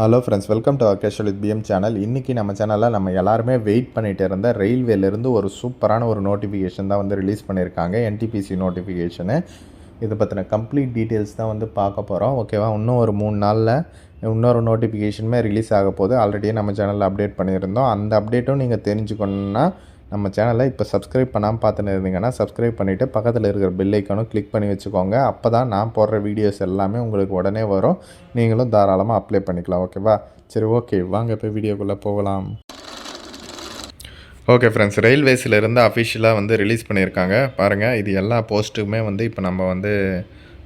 Hello friends welcome to அக்கேஷல் with PM channel இன்றைக்கி நம்ம சேனலில் நம்ம எல்லாருமே வெயிட் பண்ணிகிட்டே இருந்த ரயில்வேலேருந்து ஒரு சூப்பரான ஒரு நோட்டிஃபிகேஷன் தான் வந்து ரிலீஸ் பண்ணியிருக்காங்க என்டிபிசி நோட்டிஃபிகேஷனு இதை பற்றின கம்ப்ளீட் டீட்டெயில்ஸ் தான் வந்து பார்க்க போகிறோம் ஓகேவா இன்னும் ஒரு மூணு நாளில் இன்னொரு நோட்டிஃபிகேஷனுமே ரிலீஸ் ஆக போகுது. ஆல்ரெடியே நம்ம சேனலில் அப்டேட் பண்ணியிருந்தோம். அந்த அப்டேட்டும் நீங்கள் தெரிஞ்சுக்கணுன்னா நம்ம சேனலை இப்போ சப்ஸ்கிரைப் பண்ணாமல் பார்த்துன்னு இருந்தீங்கன்னா சப்ஸ்கிரைப் பண்ணிவிட்டு பக்கத்தில் இருக்கிற பெல் கிளிக் பண்ணி வச்சுக்கோங்க. அப்போ தான் நான் போடுற வீடியோஸ் எல்லாமே உங்களுக்கு உடனே வரும். நீங்களும் தாராளமாக அப்ளை பண்ணிக்கலாம். ஓகேவா சரி ஓகே வாங்க இப்போ வீடியோக்குள்ளே போகலாம். ஓகே ஃப்ரெண்ட்ஸ் ரயில்வேஸில் அஃபிஷியலாக வந்து ரிலீஸ் பண்ணியிருக்காங்க. பாருங்கள் இது எல்லா போஸ்ட்டுக்குமே வந்து இப்போ நம்ம வந்து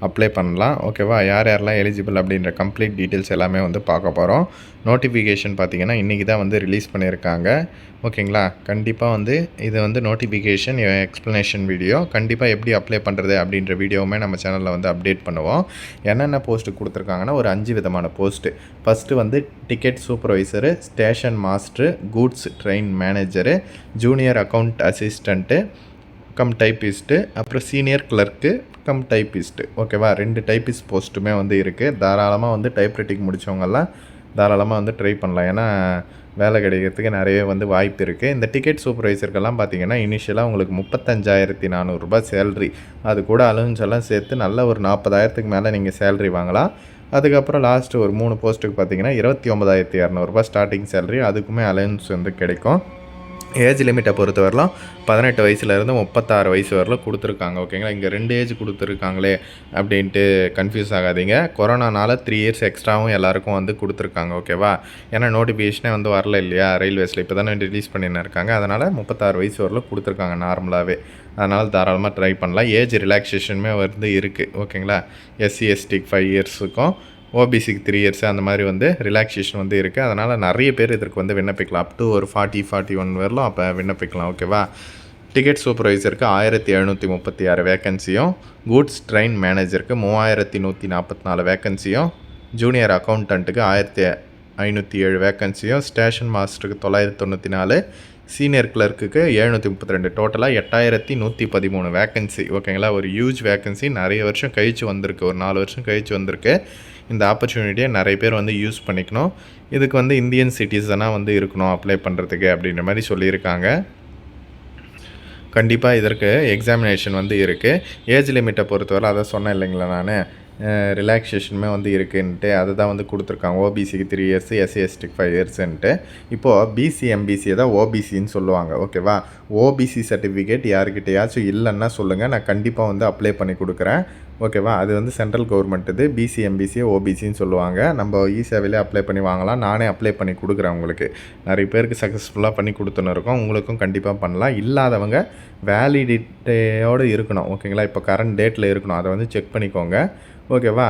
அப்ளை பண்ணலாம். ஓகேவா யார் யாரெல்லாம் எலிஜிபிள் அப்படின்ற கம்ப்ளீட் டீட்டெயில்ஸ் எல்லாமே வந்து பார்க்க போகிறோம் நோட்டிஃபிகேஷன் பார்த்தீங்கன்னா இன்றைக்கி தான் வந்து ரிலீஸ் பண்ணியிருக்காங்க. ஓகேங்களா கண்டிப்பாக வந்து இது வந்து நோட்டிஃபிகேஷன் எக்ஸ்ப்ளனேஷன் வீடியோ கண்டிப்பாக எப்படி அப்ளை பண்ணுறது அப்படின்ற வீடியோவுமே நம்ம சேனலில் வந்து அப்டேட் பண்ணுவோம். என்னென்ன போஸ்ட்டு கொடுத்துருக்காங்கன்னா ஒரு அஞ்சு விதமான போஸ்ட்டு ஃபஸ்ட்டு வந்து ticket supervisor station master goods train manager junior account assistant cum typist அப்புறம் சீனியர் கிளர்க்கு கம் டைப்பிஸ்ட்டு ஓகேவா? ரெண்டு டைப்பிஸ்ட் போஸ்ட்டுமே வந்து இருக்குது தாராளமாக வந்து டைப்ரைட்டிங் முடித்தவங்கெல்லாம் தாராளமாக வந்து ட்ரை பண்ணலாம். ஏன்னா வேலை கிடைக்கிறதுக்கு நிறைய வந்து வாய்ப்பு இருக்குது இந்த டிக்கெட் சூப்பர்வைசருக்கெல்லாம் பார்த்தீங்கன்னா இனிஷியலாக உங்களுக்கு முப்பத்தஞ்சாயிரத்தி நானூறுரூபா சேல்ரி அது கூட அலவன்ஸ் எல்லாம் சேர்த்து நல்ல ஒரு நாற்பதாயிரத்துக்கு மேலே நீங்கள் சேல்ரி வாங்கலாம். அதுக்கப்புறம் லாஸ்ட்டு ஒரு மூணு போஸ்ட்டுக்கு பார்த்தீங்கன்னா இருபத்தி ஒம்பதாயிரத்தி இரநூறுபா ஸ்டார்டிங் சேலரி அதுக்குமே அலவன்ஸ் வந்து கிடைக்கும். ஏஜ் லிமிட்டை பொறுத்த வரலாம். பதினெட்டு வயசுலேருந்து முப்பத்தாறு வயசு வரலாம் கொடுத்துருக்காங்க. ஓகேங்களா? இங்கே ரெண்டு ஏஜ் கொடுத்துருக்காங்களே அப்படின்ட்டு கன்ஃபியூஸ் ஆகாதீங்க. கொரோனானால த்ரீ இயர்ஸ் எக்ஸ்ட்ராவும் எல்லாருக்கும் வந்து கொடுத்துருக்காங்க. ஓகேவா? ஏன்னா நோட்டிஃபிகேஷனே வந்து வரல இல்லையா? ரயில்வேஸில் இப்போ தானே ரிலீஸ் பண்ணின்னு இருக்காங்க. அதனால் முப்பத்தாறு வயசு வரலாம் கொடுத்துருக்காங்க நார்மலாகவே அதனால் தாராளமாக ட்ரை பண்ணலாம். ஏஜ் ரிலாக்ஸேஷனுமே வந்து இருக்குது ஓகேங்களா? எஸ்சி எஸ்டி ஃபைவ் இயர்ஸுக்கும் ஓபிசிக்கு த்ரீ இயர்ஸ் அந்த மாதிரி வந்து ரிலாக்ஸேஷன் வந்து இருக்குது அதனால் நிறைய பேர் இதற்கு வந்து விண்ணப்பிக்கலாம். அப் டு ஒரு ஃபார்ட்டி ஃபார்ட்டி ஒன் வரலாம். அப்போ விண்ணப்பிக்கலாம். ஓகேவா டிக்கெட் சூப்பர்வைசருக்கு ஆயிரத்தி எழுநூற்றி முப்பத்தி ஆறு வேக்கன்சியும் கூட்ஸ் ட்ரெயின் மேனேஜருக்கு மூவாயிரத்தி நூற்றி நாற்பத்தி நாலு வேக்கன்சியும் ஜூனியர் அக்கௌண்டண்ட்டுக்கு ஆயிரத்தி ஐநூற்றி ஏழு வேக்கன்சியும் ஸ்டேஷன் மாஸ்டருக்கு தொள்ளாயிரத்தி தொண்ணூற்றி நாலு சீனியர் கிளர்க்குக்கு எழுநூற்றி முப்பத்தி ரெண்டு. டோட்டலாக எட்டாயிரத்தி நூற்றி பதிமூணு வேக்கன்சி ஓகேங்களா ஒரு ஹியூஜ் வேக்கன்சி நிறைய வருஷம் கழித்து வந்திருக்கு. ஒரு நாலு வருஷம் கழிச்சு வந்திருக்கு. இந்த ஆப்பர்ச்சுனிட்டியை நிறைய பேர் வந்து யூஸ் பண்ணிக்கணும். இதுக்கு வந்து இந்தியன் சிட்டிசனாக வந்து இருக்கணும். அப்ளை பண்ணுறதுக்கு அப்படின்ற மாதிரி சொல்லியிருக்காங்க. கண்டிப்பாக இதற்கு எக்ஸாமினேஷன் வந்து இருக்குது ஏஜ் லிமிட்டை பொறுத்தவரை அதை சொன்னேன் இல்லைங்களா நான்? ரிலாக்ஸேஷனுமே வந்து இருக்குன்ட்டு அதை தான் வந்து கொடுத்துருக்காங்க. ஓபிசிக்கு த்ரீ இயர்ஸ் எஸ்சி எஸ்டிக்கு ஃபைவ் இயர்ஸ்ன்ட்டு இப்போது பிசி எம்பிசியை தான் ஓபிசின்னு சொல்லுவாங்க. ஓகேவா ஓபிசி சர்டிஃபிகேட் யாருக்கிட்டையாச்சும் இல்லைன்னா சொல்லுங்கள் நான் கண்டிப்பாக வந்து அப்ளை பண்ணி கொடுக்குறேன். ஓகேவா அது வந்து சென்ட்ரல் கவர்மெண்ட் இது. பிசி எம்பிசியை ஓபிசின்னு சொல்லுவாங்க. நம்ம இ அப்ளை பண்ணி வாங்கலாம். நானே அப்ளை பண்ணி கொடுக்குறேன் உங்களுக்கு. நிறைய பேருக்கு சக்ஸஸ்ஃபுல்லாக பண்ணி கொடுத்துன்னு இருக்கோம். உங்களுக்கும் கண்டிப்பாக பண்ணலாம். இல்லாதவங்க வேலிடிட்டியோடு இருக்கணும். ஓகேங்களா இப்போ கரண்ட் டேட்டில் இருக்கணும். அதை வந்து செக் பண்ணிக்கோங்க. ஓகேவா?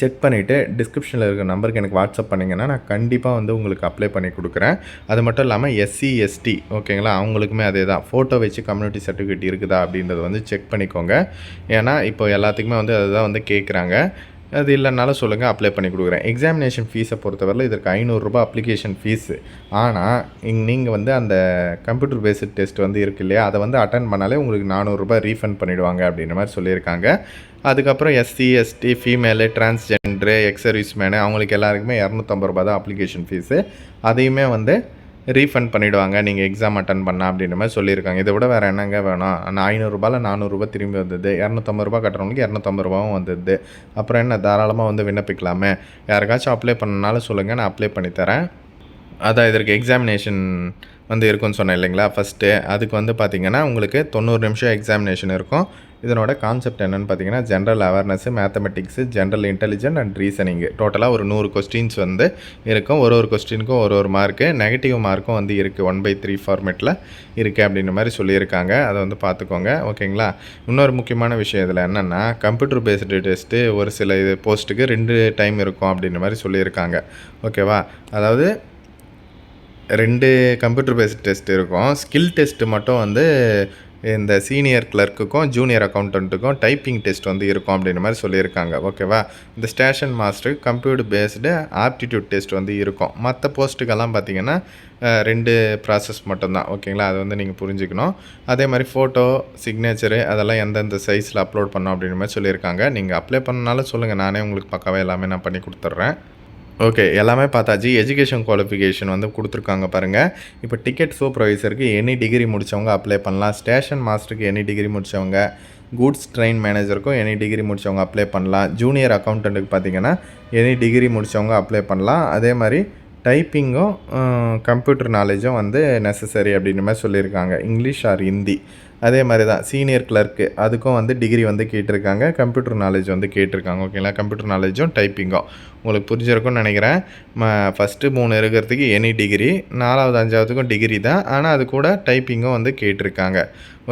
செக் பண்ணிவிட்டு டிஸ்கிரிப்ஷனில் இருக்கிற நம்பருக்கு எனக்கு வாட்ஸ்அப் பண்ணிங்கன்னா நான் கண்டிப்பாக வந்து உங்களுக்கு அப்ளை பண்ணி கொடுக்குறேன். அது மட்டும் இல்லாமல் எஸ்சி எஸ்டி ஓகேங்களா? அவங்களுக்குமே அதே தான். ஃபோட்டோ வச்சு கம்யூனிட்டி சர்டிஃபிகேட் இருக்குதா அப்படின்றத வந்து செக் பண்ணிக்கோங்க. ஏன்னா இப்போ எல்லாத்துக்குமே வந்து அதுதான் வந்து கேட்குறாங்க அது இல்லைனாலும் சொல்லுங்கள் அப்ளை பண்ணி கொடுக்குறேன். எக்ஸாமினேஷன் ஃபீஸை பொறுத்தவரையில் இதற்கு ஐநூறுரூபா அப்ளிகேஷன் ஃபீஸு ஆனால் இங் நீங்கள் வந்து அந்த கம்ப்யூட்டர் பேஸ்டு டெஸ்ட் வந்து இருக்கு இல்லையா அதை வந்து அட்டன் பண்ணாலே உங்களுக்கு நானூறுரூபா ரீஃபண்ட் பண்ணிவிடுவாங்க அப்படின்ற மாதிரி சொல்லியிருக்காங்க. அதுக்கப்புறம் SC ST female transgender ex serviceman அவங்களுக்கு எல்லாருக்குமே இரநூத்தம்பது ரூபா தான் அப்ளிகேஷன் ஃபீஸு அதையுமே வந்து ரீஃபண்ட் பண்ணிவிடுவாங்க நீங்கள் எக்ஸாம் அட்டன் பண்ணால் அப்படின்ற மாதிரி சொல்லியிருக்காங்க. இதை விட வேறு என்னங்க வேணும்? நான் ஐநூறுரூபாயில் நானூறுரூபா திரும்பி வந்தது. இரநூத்தம்பது ரூபா கட்டுறவங்களுக்கு இரநூத்தம்பது ரூபாவும் வந்தது. அப்புறம் என்ன? தாராளமாக வந்து விண்ணப்பிக்கலாமே. யாருக்காச்சும் அப்ளை பண்ணனாலும் சொல்லுங்கள் நான் அப்ளை பண்ணித்தரேன் அதான் இதற்கு எக்ஸாமினேஷன் வந்து இருக்குன்னு சொன்னேன் இல்லைங்களா? ஃபஸ்ட்டு அதுக்கு வந்து பார்த்திங்கன்னா உங்களுக்கு தொண்ணூறு நிமிஷம் எக்ஸாமினேஷன் இருக்கும். இதனோட கான்செப்ட் என்னென்னு பார்த்தீங்கன்னா general awareness mathematics general intelligent and reasoning டோட்டலாக ஒரு நூறு கொஸ்டின்ஸ் வந்து இருக்கும். ஒரு ஒரு கொஸ்டினுக்கும் ஒரு ஒரு மார்க்கு நெகட்டிவ் மார்க்கும் வந்து இருக்குது ஒன் பை த்ரீ ஃபார்மேட்டில் இருக்குது அப்படின்ற மாதிரி சொல்லியிருக்காங்க. அதை வந்து பார்த்துக்கோங்க ஓகேங்களா இன்னொரு முக்கியமான விஷயம் இதில் என்னென்னா கம்ப்யூட்டர் பேஸ்டு டெஸ்ட்டு ஒரு சில இது போஸ்ட்டுக்கு ரெண்டு டைம் இருக்கும் அப்படின்ற மாதிரி சொல்லியிருக்காங்க. ஓகேவா அதாவது ரெண்டு கம்ப்யூட்டர் பேஸ்ட் டெஸ்ட் இருக்கும். ஸ்கில் டெஸ்ட்டு மட்டும் வந்து இந்த சீனியர் கிளர்க்குக்கும் ஜூனியர் அக்கௌண்டண்ட்டுக்கும் டைப்பிங் டெஸ்ட் வந்து இருக்கும் அப்படின்ற மாதிரி சொல்லியிருக்காங்க. ஓகேவா? இந்த ஸ்டேஷன் மாஸ்டருக்கு கம்ப்யூட்டர் பேஸ்டு ஆப்டிடியூட் டெஸ்ட் வந்து இருக்கும். மற்ற போஸ்ட்டுக்கெல்லாம் பார்த்தீங்கன்னா ரெண்டு ப்ராசஸ் மட்டும்தான். ஓகேங்களா? அது வந்து நீங்கள் புரிஞ்சுக்கணும். அதே மாதிரி ஃபோட்டோ சிக்னேச்சரு அதெல்லாம் எந்தெந்த சைஸில் அப்லோட் பண்ணோம் அப்படின்ற மாதிரி சொல்லியிருக்காங்க. நீங்கள் அப்ளை பண்ணனாலும் சொல்லுங்கள் நானே உங்களுக்கு பக்காவே எல்லாமே நான் பண்ணி கொடுத்துட்றேன். ஓகே எல்லாமே பார்த்தாச்சு. எஜுகேஷன் குவாலிஃபிகேஷன் வந்து கொடுத்துருக்காங்க பாருங்கள் இப்போ டிக்கெட் சூப்பர்வைசருக்கு எனி டிகிரி முடித்தவங்க அப்ளை பண்ணலாம். ஸ்டேஷன் மாஸ்டருக்கு எனி டிகிரி முடித்தவங்க கூட்ஸ் ட்ரெயின் மேனேஜருக்கும் எனி டிகிரி முடித்தவங்க அப்ளை பண்ணலாம். ஜூனியர் அக்கௌண்டண்ட்டுக்கு பார்த்தீங்கன்னா எனி டிகிரி முடித்தவங்க அப்ளை பண்ணலாம். அதே மாதிரி டைப்பிங்கும் கம்ப்யூட்டர் நாலேஜும் வந்து நெசசரி அப்படின்ற மாதிரி சொல்லியிருக்காங்க. இங்கிலீஷ் ஆர் ஹிந்தி அதே மாதிரி தான் சீனியர் கிளர்க்கு அதுக்கும் வந்து டிகிரி வந்து கேட்டிருக்காங்க. கம்ப்யூட்டர் நாலேஜ் வந்து கேட்டிருக்காங்க. ஓகேங்களா கம்ப்யூட்டர் நாலேஜும் டைப்பிங்கும் உங்களுக்கு புரிஞ்சிருக்கும்னு நினைக்கிறேன். ம ஃபஸ்ட்டு மூணு இருக்கிறதுக்கு எனி டிகிரி நாலாவது அஞ்சாவதுக்கும் டிகிரி தான். ஆனால் அது கூட டைப்பிங்கும் வந்து கேட்டிருக்காங்க.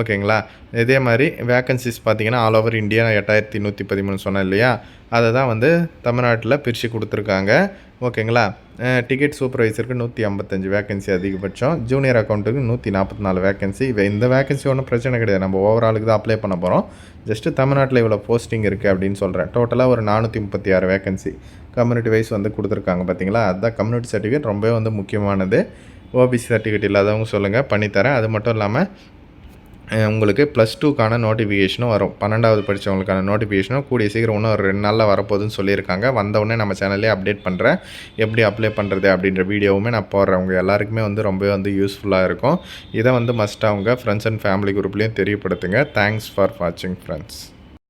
ஓகேங்களா இதே மாதிரி வேக்கன்சிஸ் பார்த்தீங்கன்னா ஆல் ஓவர் இந்தியா எட்டாயிரத்தி நூற்றி பதிமூணு சொன்னேன் இல்லையா? அதை தான் வந்து தமிழ்நாட்டில் பிரித்து கொடுத்துருக்காங்க. ஓகேங்களா டிக்கெட் சூப்பர்வைசருக்கு நூற்றி ஐம்பத்தஞ்சு வேகன்சி அதிகபட்சம். ஜூனியர் அக்கௌண்ட்டுக்கு நூற்றி நாற்பத்தி நாலு வேகன்சி இந்த வேகன்சி ஒன்றும் பிரச்சனை கிடையாது. நம்ம ஓவராலுக்கு தான் அப்ளை பண்ண போகிறோம் ஜஸ்ட்டு தமிழ்நாட்டில் இவ்வளோ போஸ்டிங் இருக்குது அப்படின்னு சொல்கிறேன் டோட்டலாக ஒரு நானூற்றி முப்பத்தி ஆறு வேகன்சி கம்யூனிட்டி வைஸ் வந்து கொடுத்துருக்காங்க பார்த்தீங்களா அதுதான் கம்யூனிட்டி சர்டிஃபிகேட் ரொம்பவே வந்து முக்கியமானது. ஓபிசி சர்டிஃபிகேட் இல்லாதவங்க சொல்லுங்கள் பண்ணித்தரேன். அது மட்டும் இல்லாமல் உங்களுக்கு ப்ளஸ் டூக்கான நோட்டிஃபிகேஷனும் வரும். பன்னெண்டாவது படித்தவங்களுக்கான நோட்டிஃபிகேஷனும் கூடிய சீக்கிரம் இன்னும் ஒரு ரெண்டு நாளில் வரப்போகுதுன்னு சொல்லியிருக்காங்க. வந்தவுடனே நம்ம சேனல்லே அப்டேட் பண்ணுறேன் எப்படி அப்ளை பண்ணுறது அப்படின்ற வீடியோவுமே நான் போடுறேன். உங்கள் எல்லாருக்குமே வந்து ரொம்பவே வந்து யூஸ்ஃபுல்லாக இருக்கும். இதை வந்து மஸ்ட்டாக அவங்க ஃப்ரெண்ட்ஸ் அண்ட் ஃபேமிலி குரூப்லேயும் தெரியப்படுத்துங்க. தேங்க்ஸ் ஃபார் வாட்சிங் ஃப்ரெண்ட்ஸ்